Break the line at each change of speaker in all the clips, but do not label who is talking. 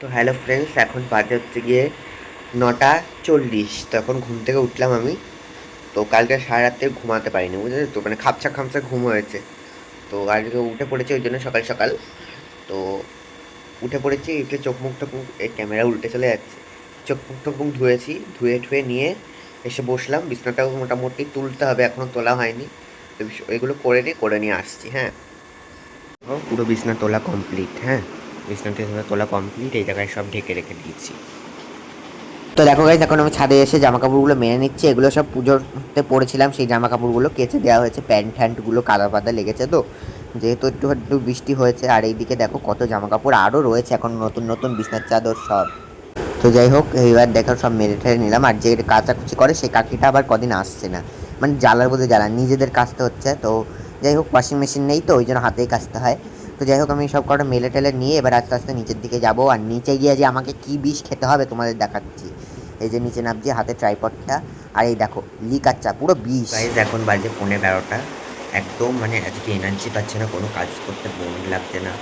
তো hello friends এখন বাজে হচ্ছে গিয়ে নটা চল্লিশ। তো এখন ঘুম থেকে উঠলাম আমি। তো কালকে সারা রাত্রে ঘুমাতে পারিনি বুঝলে তো? মানে খাপছা খামসা ঘুম হয়েছে। তো আজকে উঠে পড়েছি ওই জন্য সকাল সকাল। তো উঠে পড়েছি উঠে চোখ মুখ টোক এই ক্যামেরা উল্টে চলে যাচ্ছে। চোখ মুখ টোক মুখ ধুয়েছি, ধুয়ে ঠুয়ে নিয়ে এসে বসলাম। বিছনাটাও মোটামুটি তুলতে হবে এখনও তোলা হয়নি। তো এগুলো করে নিয়ে করে নিয়ে আসছি হ্যাঁ। পুরো বিছনা তোলা কমপ্লিট হ্যাঁ। বিছনা টিছনা তোলা কমপ্লিট এই জায়গায় সব ঢেকে রেখে দিয়েছি। তো দেখো গাইজ এখন আমি ছাদে এসে জামা কাপড়গুলো মেনে নিচ্ছি। এগুলো সব পুজোতে পরেছিলাম সেই জামা কাপড়গুলো কেচে দেওয়া হয়েছে। প্যান্ট ট্যান্টগুলো কাদা পাদা লেগেছে তো। যেহেতু একটু একটু বৃষ্টি হয়েছে, আর এইদিকে দেখো কত জামা কাপড় আরও রয়েছে, এখন নতুন নতুন বিছনার চাদর সব। তো যাই হোক, এইবার দেখো সব মেরে ঠেরে নিলাম। আর যে কাচাকুচি করে, সেই কাকিটা আবার কদিন আসছে না। মানে জ্বালার বলতে জ্বালা, নিজেদের কাচতে হচ্ছে। তো যাই হোক ওয়াশিং মেশিন নেই তো, ওই জন্য হাতেই কাচতে হয়। তো যাই হোক, আমি সব কটা মেলে টেলে নিয়ে এবার আস্তে আস্তে নিচের দিকে যাব। আর নিচে গিয়ে যে আমাকে কি বিষ খেতে হবে তোমাদের দেখাচ্ছি। এই যে নিচে নামছি হাতে ট্রাইপডটা। আর এই দেখো লিকাচ্চা পুরো বিষ। এখন বাজে পনেরো বারোটা একদম মানে আজকে এনার্জি পাচ্ছে না, কোনো কাজ করতে মন লাগছে না।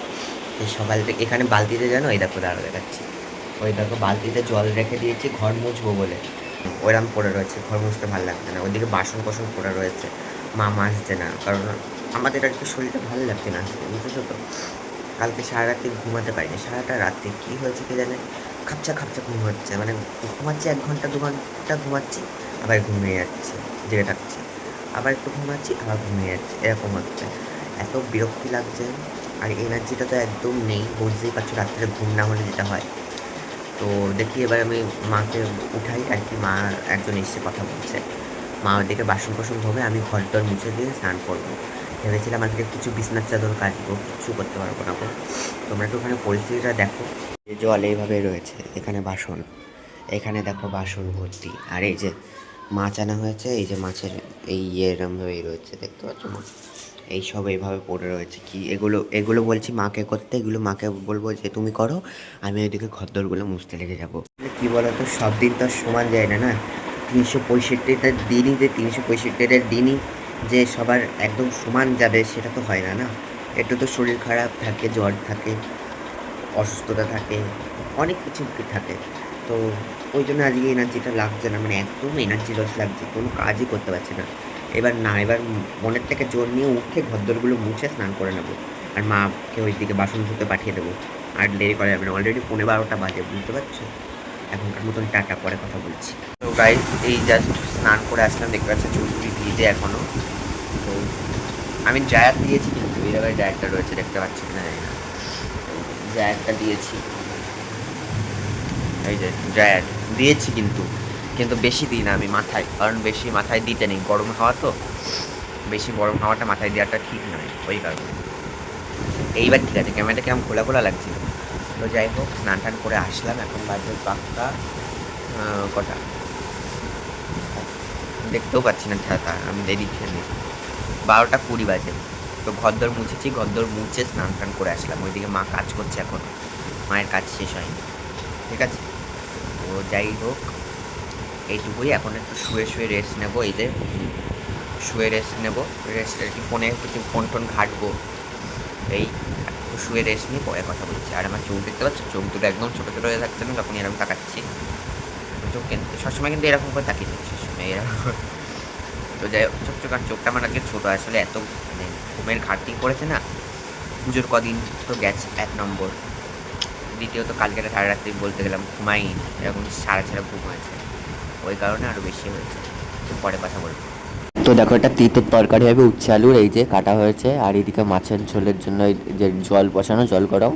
এই সকাল থেকে, এখানে বালতিতে জানো? এই দেখো দাঁড়া দেখাচ্ছি। ওই দেখো, বালতিতে জল রেখে দিয়েছি, ঘর মুছবো বলে। ওইরকম পড়ে রয়েছে, ঘর মুছতে ভালো লাগছে না। ওইদিকে বাসন কোসন পড়ে রয়েছে। মা মাজছে না, কারণ আমাদের আর কি শরীরটা ভালো লাগছে না আজকে, বুঝেছ তো? কালকে সারা রাত্রি ঘুমাতে পারিনি। সারাটা রাত্রে কী হয়েছে কে জানে? খাপচা খাপচা ঘুম হচ্ছে। মানে ঘুমাচ্ছি এক ঘণ্টা, দু ঘণ্টা ঘুমাচ্ছি, আবার ঘুমিয়ে যাচ্ছে, জেগে থাকছে। আবার একটু ঘুমাচ্ছি, আবার ঘুমিয়ে যাচ্ছে। এরকম হচ্ছে। এত বিরক্তি লাগছে। আর এনার্জিটা তো একদম নেই, বুঝতেই পারছ, রাত্রে ঘুম না হলে যেটা হয়। তো দেখি এবার আমি মাকে উঠাই, আর কি মা একজন এসে কথা বলছে। মা ওদিকে বাসন কোসন ধোবে, আমি ঘর টর মুছে দিয়ে স্নান করব। ভেবেছিলাম আজকে কিছু বিছনার চাদর কাচবো কিছু করতে পারব না গো। তোমরা একটু ওখানে পরিস্থিতিটা দেখো। যে জল এইভাবে রয়েছে, এখানে বাসন, এখানে দেখো বাসন ভর্তি। আর এই যে মাছ আনা হয়েছে, এই যে মাছের এই ইয়ে এরমভাবেই রয়েছে, দেখতে পাচ্ছ মা? এই সব এইভাবে পড়ে রয়েছে। কি এগুলো এগুলো বলছি মাকে করতে, এগুলো মাকে বলব যে তুমি করো, আমি ওইদিকে ঘরদোরগুলো মুছতে লেগে যাব। কি বলতো, সব দিন তো সমান যায় না না? তিনশো পঁয়ষট্টিটা দিনই যে তিনশো পঁয়ষট্টিটা দিনই যে সবার একদম সমান যাবে সেটা তো হয় না না? একটু তো শরীর খারাপ থাকে, জ্বর থাকে, অসুস্থতা থাকে, অনেক কিছু থাকে। তো ওই জন্য আজকে এনার্জিটা লাগছে না মানে একদম এনার্জি লস লাগছে, কোনো কাজই করতে পারছি না। এবার না, এবার মনের থেকে জোর নিয়ে উঠে ঘরদোরগুলো মুছে স্নান করে নেব। আর মাকে ওই দিকে বাসন ধুতে পাঠিয়ে দেবো। আর দেরি করা যাবে না অলরেডি পনেরো বারোটা বাজে, বুঝতে পারছ? এখনকার মতন টাটা, পরে কথা বলছি। তো গাইজ এই জাস্ট স্নান করে আসলাম, দেখতে পাচ্ছি চুলটি ভিজে এখনও আমি ড্রায়ার দিয়েছি, কিন্তু এই জায়গায় ড্রায়ারটা রয়েছে, দেখতে পাচ্ছি না জানি না। ড্রায়ারটা দিয়েছি। এই যে ড্রায়ার দিয়েছি কিন্তু কিন্তু বেশি দিই না আমি মাথায়, কারণ বেশি মাথায় দিতে নেই। গরম হাওয়া তো, বেশি গরম হাওয়াটা মাথায় দেওয়াটা ঠিক নয়, ওই কারণে। এইবার ঠিক আছে, ক্যামেরাটা কেমন খোলা খোলা লাগছিল তো যাই হোক, স্নান টান করে আসলাম, এখন বাজে পাক্কা কটা? দেখতেও পাচ্ছি না ছাতা, আমি দেরি খেয়ে বারোটা কুড়ি বাজে। তো ঘরদর মুছেছি, ঘরদর মুছে স্নান টান করে আসলাম। ওইদিকে মা কাজ করছে এখন। মায়ের কাজ শেষ হয়নি। ঠিক আছে? তো যাই হোক, এইটুকুই। এখন একটু শুয়ে শুয়ে রেস্ট নেব। এই যে শুয়ে রেস্ট নেব। রেস্ট আর কি ফোনে কিছু ফোন টোন ঘাটবো। এই শুয়ে রেস্ট নিয়ে পরে কথা বলছি। আর আমার চোখ দেখতে পাচ্ছ? চোখ দুটো একদম ছোটো ছোটো হয়ে থাকছে না? যখন এরকম তাকাচ্ছি। চোখ কিন্তু সবসময় কিন্তু এরকম করে তাকিয়ে থাকি, সবসময় এরকম তো যাই হোক চোখ চোখটা আমার আগে ছোটো, আসলে এত মানে ঘুমের ঘাটতি পড়েছে না, পুজোর কদিন তো গেছে এক নম্বর। দ্বিতীয়ত কালকে একটা সারা রাত্রি বলতে গেলাম ঘুমাইনি, এরকম সারা ছাড়া ঘুম হয়েছে। ওই কারণে আরও বেশি হয়েছে, তো পরে কথা বলব। তো দেখো এটা তিতের তরকারি হবে, উচ্ছে আলুর, এই যে কাটা হয়েছে, আর এদিকে মাছের ঝোলের জন্য যে জল বসানো, জল গরম,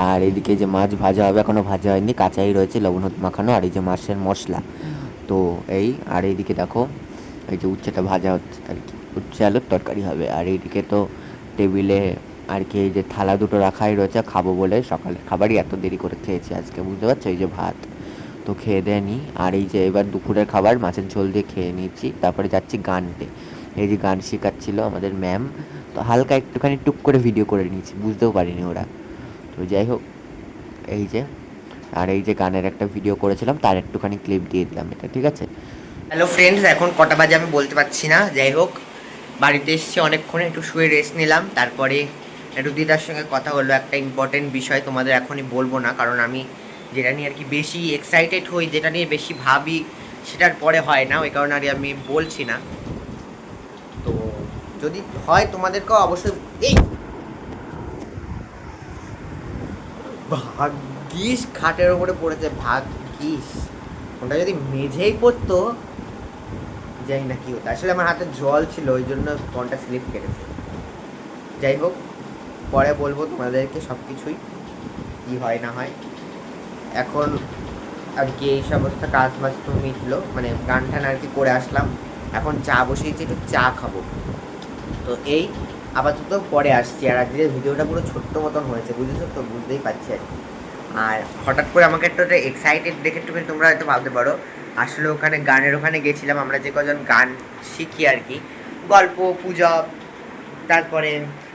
আর এদিকে যে মাছ ভাজা হবে এখনও ভাজা হয়নি, কাঁচাই রয়েছে, লবণ হলুদ মাখানো, আর এই যে মাছের মশলা। তো এই, আর এইদিকে দেখো এই যে উচ্ছেটা ভাজা হচ্ছে আর কি। উচ্ছে আলুর তরকারি হবে। আর এইদিকে তো টেবিলে আর কি এই যে থালা দুটো রাখাই রয়েছে, খাব বলে। সকালের খাবারই এত দেরি করে খেয়েছি আজকে, বুঝতে পারছ? এই যে ভাত। তো খেয়ে দেয় নি। আর এই যে এবার দুপুরের খাবার মাছের ঝোল দিয়ে খেয়ে নিয়েছি। তারপরে যাচ্ছি গানতে এই যে গান শেখাচ্ছিল আমাদের ম্যাম। তো হালকা একটুখানি টুক করে ভিডিও করে নিয়েছি। বুঝতেও পারিনি ওরা। তো যাই হোক, এই যে। আর এই যে গানের একটা ভিডিও করেছিলাম, তার একটুখানি ক্লিপ দিয়ে দিলাম এটা, ঠিক আছে? হ্যালো ফ্রেন্ডস এখন কটা বাজে আমি বলতে পারছি না। যাই হোক, বাড়িতে এসেছি অনেকক্ষণ একটু শুয়ে রেস্ট নিলাম। তারপরে একটু দিদার সঙ্গে কথা হলো। একটা ইম্পর্টেন্ট বিষয় তোমাদের এখনই বলব না, কারণ আমি যেটা নিয়ে আর কি বেশি এক্সাইটেড হই, যেটা নিয়ে বেশি ভাবি, সেটার পরে হয় না। ওই কারণে আর আমি বলছি না। তো যদি হয় তোমাদেরকেও অবশ্যই এই ভাগ্যিস খাটের ওপরে পড়েছে। ভাগ্যিস। ওটা যদি মেঝেই পড়তো জানি না কি হতো, আসলে আমার হাতে জল ছিল, ওই জন্য ফোনটা স্লিপ কেটেছে। যাই হোক, পরে বলব তোমাদেরকে সব কিছুই কী হয় না হয়। এখন আর কি এই সমস্ত কাজ বাজ তো মিটলো মানে গান টান আর কি করে আসলাম। এখন চা বসিয়েছি, একটু চা খাব। তো এই আপাতত পরে আসছি, আর আজকের ভিডিওটা পুরো ছোট্ট মতন হয়েছে, বুঝেছ তো? বুঝতেই পারছি আর কি। আর হঠাৎ করে আমাকে একটু এক্সাইটেড দেখে একটু তোমরা হয়তো ভাবতে পারো। আসলে ওখানে গানের ওখানে গেছিলাম, আমরা যে কজন গান শিখি আর কি। গল্প, পূজা, তারপরে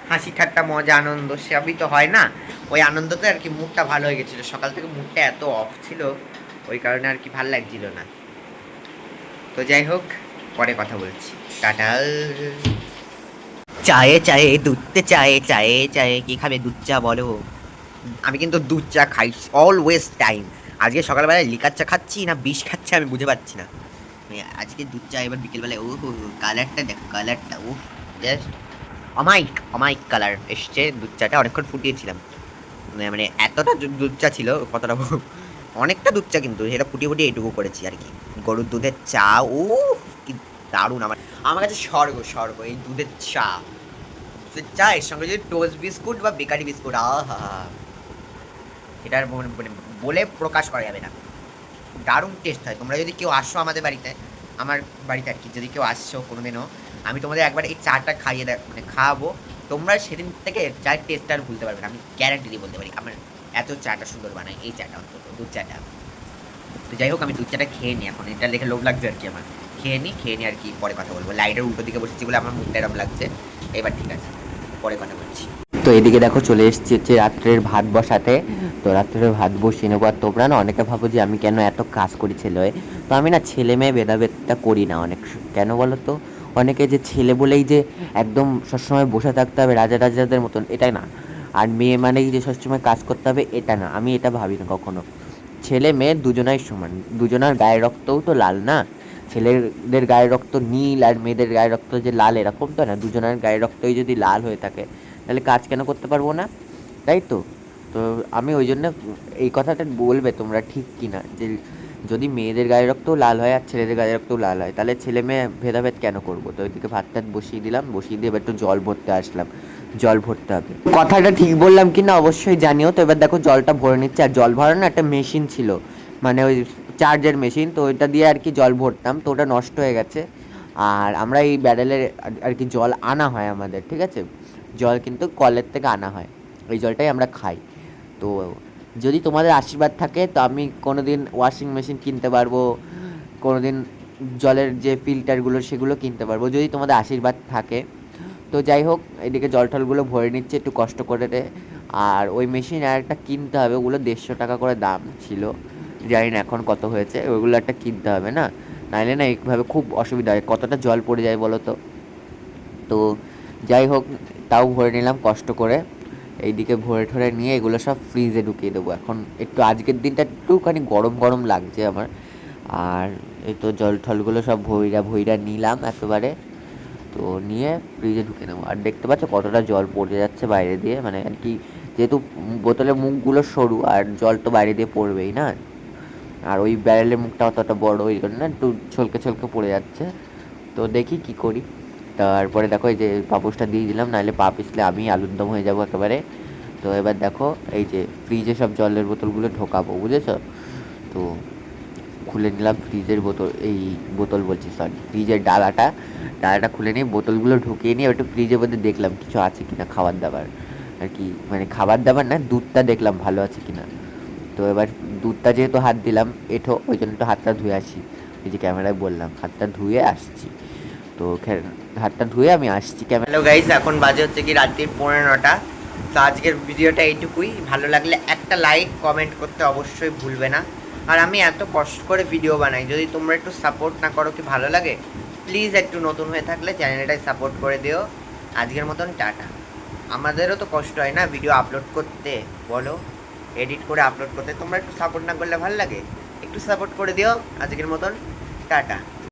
হাসি ঠাট্টা, মজা, আনন্দ, সবই তো হয় না। ওই আনন্দতে আর কি মুডটা ভালো হয়ে গেছিল। সকাল থেকে মুডটা এত অফ ছিল, ওই কারণে আর কি ভালো লাগছিল না। তো যাই হোক, পরে কথা বলছি। টাটা। চায়ে চায়ে, দুধতে চায়ে চায়ে চায়ে, কি খাবে দুধ চা বলো? আমি কিন্তু দুধ চা খাই অলওয়েজ টাইম আজকে সকালবেলায় লিকার চা খাচ্ছি না বিষ খাচ্ছি আমি বুঝে পাচ্ছি না। আজকে দুধ চা, এবার বিকেলবেলায় ও কালারটা দেখো কালারটা ও জাস্ট অমাইক অমাইক কালার এসছে দুধ চাটা, অনেকক্ষণ ফুটিয়েছিলাম। মানে মানে এতটা দুধ চা ছিল, কতটা অনেকটা দুধ চা কিন্তু, সেটা ফুটিয়ে ফুটিয়ে এইটুকু করেছি আর কি। গরুর দুধের চা ও কি দারুণ আমার আমার কাছে স্বর্গ স্বর্গ, এই দুধের চা। দুধের চা, এর সঙ্গে যদি টোস্ট বিস্কুট বা বেকারি বিস্কুট আহা এটার বলে প্রকাশ করা যাবে না। দারুণ টেস্ট হয়। তোমরা যদি কেউ আসো আমাদের বাড়িতে, আমার বাড়িতে আর কি যদি কেউ আসছো কোনোদিনও, আমি তোমাদের একবার এই চাটা খাইয়ে দেখ মানে খাওয়াবো। তোমরা সেদিন থেকে চায়ের টেস্টটা আর ভুলতে পারবে না। আমি গ্যারান্টি দিয়ে বলতে পারি, আমার এত চাটা সুন্দর বানায়, এই চাটা অন্তত, দুধ চাটা। তো যাই হোক, আমি দুধ চাটা খেয়ে নিই এখন। এটা দেখে লোভ লাগছে আর কি আমার। খেয়ে নিই খেয়ে নিই আর কি পরে কথা বলব। লাইটের উল্টো দিকে বসেছি বলে আমার মুখটা এরকম লাগছে। এবার ঠিক আছে, পরে কথা বলছি। তো এদিকে দেখো, চলে এসেছি হচ্ছে রাত্রের ভাত বসাতে। তো রাত্রের ভাত বসিয়ে নেব। আর তোমরা না অনেকে ভাবো যে আমি কেন এত কাজ করি ছেলে হয়ে? তো আমি না ছেলে মেয়ে ভেদাভেদটা করি না অনেক কেন বলো তো? অনেকে যে ছেলে বলেই যে একদম সবসময় বসে থাকতে হবে, রাজা রাজাদের মতন, এটাই না। আর মেয়ে মানেই যে সবসময় কাজ করতে হবে, এটা না। আমি এটা ভাবি না কখনো। ছেলে মেয়ে দুজনাই সমান। দুজনার গায়ের রক্তও তো লাল না। ছেলেদের গায়ের রক্ত নীল আর মেয়েদের গায়ের রক্ত যে লাল এরকম তো না। দুজনের গায়ের রক্তই যদি লাল হয়ে থাকে, তাহলে কাজ কেন করতে পারব না? তাই তো? তো আমি ওই জন্য এই কথাটা বলবে তোমরা ঠিক কি না যে যদি মেয়েদের গায়ের রক্তও লাল হয় আর ছেলেদের গায়ের রক্তও লাল হয়, তাহলে ছেলে মেয়ে ভেদাভেদ কেন করব? তো ওইদিকে ভাত টাত বসিয়ে দিলাম, বসিয়ে দিয়ে এবার একটু জল ভরতে আসলাম। জল ভরতে হবে। কথাটা ঠিক বললাম কি না অবশ্যই জানিও। তো এবার দেখো জলটা ভরে নিচ্ছে। আর জল ভরানো একটা মেশিন ছিল। মানে ওই চার্জের মেশিন। তো ওইটা দিয়ে আর কি জল ভরতাম। তো ওটা নষ্ট হয়ে গেছে। আর আমরা এই ব্যারেলের আর- কি জল আনা হয় আমাদের, ঠিক আছে? জল কিন্তু কলের থেকে আনা হয়। ওই জলটাই আমরা খাই। তো যদি তোমাদের আশীর্বাদ থাকে, তো আমি কোনো দিন ওয়াশিং মেশিন কিনতে পারব কোনো দিন জলের যে ফিল্টারগুলো সেগুলো কিনতে পারব, যদি তোমাদের আশীর্বাদ থাকে। তো যাই হোক, এদিকে জল টলগুলো ভরে নিচ্ছে, একটু কষ্ট করে রে। আর ওই মেশিন আর একটা কিনতে হবে, ওগুলো দেড়শো টাকা করে দাম ছিল। জানি না এখন কত হয়েছে ওইগুলো একটা কিনতে হবে না? নাইলে না এইভাবে খুব অসুবিধা হয়, কতটা জল পড়ে যায় বলো তো? তো যাই হোক, তাও ভরে নিলাম কষ্ট করে। এইদিকে ভরে ঠরে নিয়ে এগুলো সব ফ্রিজে ঢুকিয়ে দেবো। এখন একটু আজকের দিনটা একটুখানি গরম গরম লাগছে আমার। আর এই তো জল ঠলগুলো সব ভইরা ভইরা নিলাম একেবারে। তো নিয়ে ফ্রিজে ঢুকে নেব। আর দেখতে পাচ্ছ কতটা জল পড়ে যাচ্ছে বাইরে দিয়ে। মানে আর কি যেহেতু বোতলের মুখগুলো সরু, আর জল তো বাইরে দিয়ে পড়বেই না। আর ওই ব্যারেলের মুখটা অতটা বড়, ওই জন্য একটু ছলকে ছলকে পড়ে যাচ্ছে। তো দেখি কি করি। তারপরে দেখো এই যে পাপোশটা দিয়ে দিলাম, নাহলে পা পিছলে আমি আলুর দম হয়ে যাব একেবারে। তো এবার দেখো এই যে ফ্রিজে সব জলের বোতলগুলো ঢোকাবো, বুঝেছ? তো খুলে নিলাম ফ্রিজের বোতল, এই বোতল বলছি সরি ফ্রিজের ডালাটা। ডালাটা খুলে নিয়ে বোতলগুলো ঢুকিয়ে নিয়ে একটু ফ্রিজের মধ্যে দেখলাম কিছু আছে কি না খাবার দাবার। আর কি মানে খাবার দাবার না, দুধটা দেখলাম ভালো আছে কি না তো এবার দুধটা যেহেতু হাত দিলাম, এঠো, ওই জন্য একটু হাতটা ধুয়ে আসি। এই যে ক্যামেরায় বললাম, হাতটা ধুয়ে আসছি। তো হাতটা ধুয়ে আমি আসছি হ্যালো গাইস এখন বাজে হচ্ছে কি রাত্রির পনেরো নটা। তো আজকের ভিডিওটা এইটুকুই। ভালো লাগলে একটা লাইক কমেন্ট করতে অবশ্যই ভুলবে না। আর আমি এত কষ্ট করে ভিডিও বানাই, যদি তোমরা একটু সাপোর্ট না করো কি ভালো লাগে প্লিজ একটু নতুন হয়ে থাকলে চ্যানেলটাই সাপোর্ট করে দিও। আজকের মতন টাটা। আমাদেরও তো কষ্ট হয় না ভিডিও আপলোড করতে, বলো। এডিট করে আপলোড করতে। তোমরা একটু সাপোর্ট না করলে ভালো লাগে? একটু সাপোর্ট করে দিও। আজকের মতন টাটা।